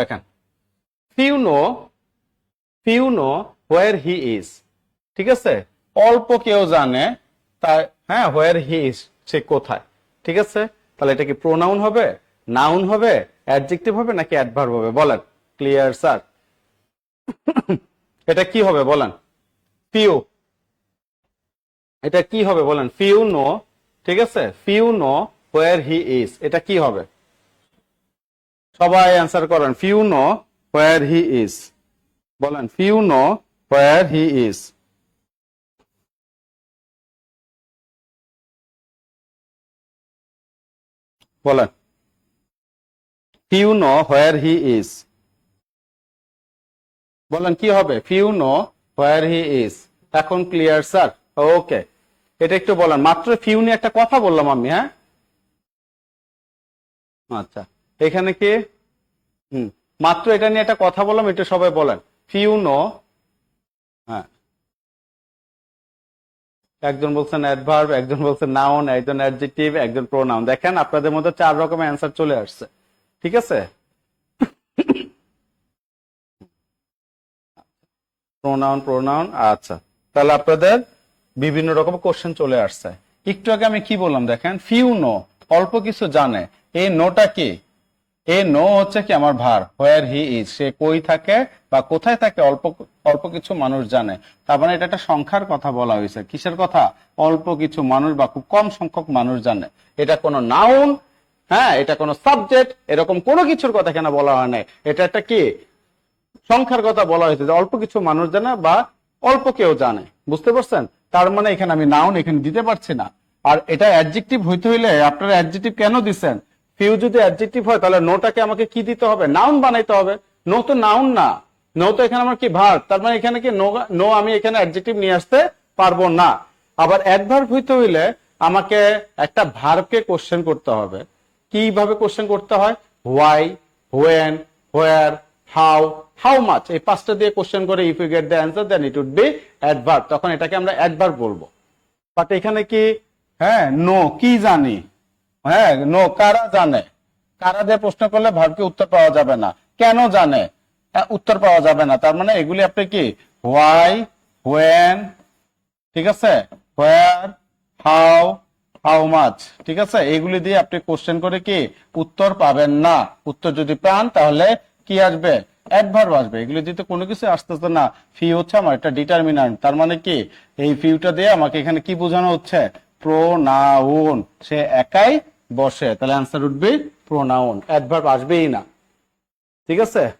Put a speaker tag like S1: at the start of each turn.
S1: দেখেন। Few know few know where he is ঠিক আছে? অল্প কেউ জানে তার হ্যাঁ হোয়ার হি ইজ সে কোথায়, ঠিক আছে? তাহলে এটা কি প্রোনাউন হবে নাউন হবে অ্যাডজেক্টিভ হবে, নাকি অ্যাডভার্ব হবে? বলেন ক্লিয়ার স্যার এটা কি হবে, বলেন? ফিউ এটা কি হবে, বলেন? ফিউ নো ঠিক আছে? Few know where he is এটা কি হবে? সবাই অ্যান্সার করেন। Few know where he is বলেন few know where he is বলেন few know where he is বলেন, কি হবে? Few know where he is এখন ক্লিয়ার স্যার ওকে এটা একটু বলেন। মাত্র ফিউ নিয়ে একটা কথা বললাম আমি হ্যাঁ? আচ্ছা। এখানে কি? হুম। মাত্র এটা নিয়ে একটা কথা বললাম, এটা সবাই বলেন। Few know. হ্যাঁ। একজন বলছেন অ্যাডভার্ব একজন বলছেন নাউন একজন অ্যাডজেক্টিভ একজন প্রোনাউন দেখেন, আপনাদের মধ্যে চার রকমের অ্যান্সার চলে আসছে। ঠিক আছে? প্রোনাউন প্রোনাউন আচ্ছা। তাহলে আপনাদের বিভিন্ন রকম কোশ্চেন চলে আসছে। একটু আগে আমি কি বললাম, দেখেন? Few know. অল্প কিছু জানে। এই নোটা কি? এ নো হচ্ছে কি আমার ভার হোয়ার হি ইজ সে কই থাকে বা কোথায় থাকে, অল্প অল্প কিছু মানুষ জানে। তার মানে এটা একটা সংখ্যার কথা বলা হয়েছে। কিসের কথা? অল্প কিছু মানুষ বা খুব কম সংখ্যক মানুষ জানে। এটা কোনো নাউন হ্যাঁ এটা কোনো সাবজেক্ট এরকম কোনো কিছুর কথা কেন বলা হয় না এটা একটা কি? সংখ্যার কথা বলা হয়েছে যে অল্প কিছু মানুষ জানে বা অল্প কেউ জানে। বুঝতে পারছেন? তার মানে এখানে আমি নাউন এখানে দিতে পারছি না। আর এটা অ্যাডজেক্টিভ হইতে হইলে আপনারা অ্যাডজেক্টিভ কেন দিচ্ছেন ফিউ যদি অ্যাডজেক্টিভ হয়, তাহলে নোটাকে আমাকে কি দিতে হবে? নাউন বানাইতে হবে। নো তো নাউন না। নো তো এখানে আমার কি ভার তার মানে এখানে কি নো নো আমি এখানে অ্যাডজেক্টিভ নিয়ে আসতে পারব না। আবার অ্যাডভার্ব হইতে হইলে আমাকে একটা ভার্বকে কোশ্চেন করতে হবে। কীভাবে কোশ্চেন করতে হয়? Why when where how how much এই পাঁচটা দিয়ে কোশ্চেন করে if you get the answer then it would be adverb তখন এটাকে আমরা অ্যাডভার্ব বলব। বাট এখানে কি? হ্যাঁ নো কি জানি? হ্যাঁ নো কারা জানে? কারা দিয়ে প্রশ্ন করলে ভার্বকে উত্তর পাওয়া যাবে না। কেন জানে? হ্যাঁ, উত্তর পাওয়া যাবে না। তার মানে এগুলি আপনি কি? হোয়াই হোয়েন ঠিক আছে? হোয়ার হাউ হাউ মাচ ঠিক আছে? এগুলি দিয়ে আপনি কোশ্চেন করে কি? উত্তর পাবেন না। উত্তর যদি পান তাহলে কি আসবে? অ্যাডভার্ব আসবে। এগুলি দিতে কোনো কিছু আসতেছে না। ফি হচ্ছে আমার একটা ডিটারমিনান্ট তার মানে কি? এই ফিউটা দিয়ে আমাকে এখানে কি বোঝানো হচ্ছে? প্রোনাউন। সে একাই বসে। তাহলে অ্যান্সার উঠবে প্রোনাউন। অ্যাডভার্ব আসবেই না। ঠিক আছে?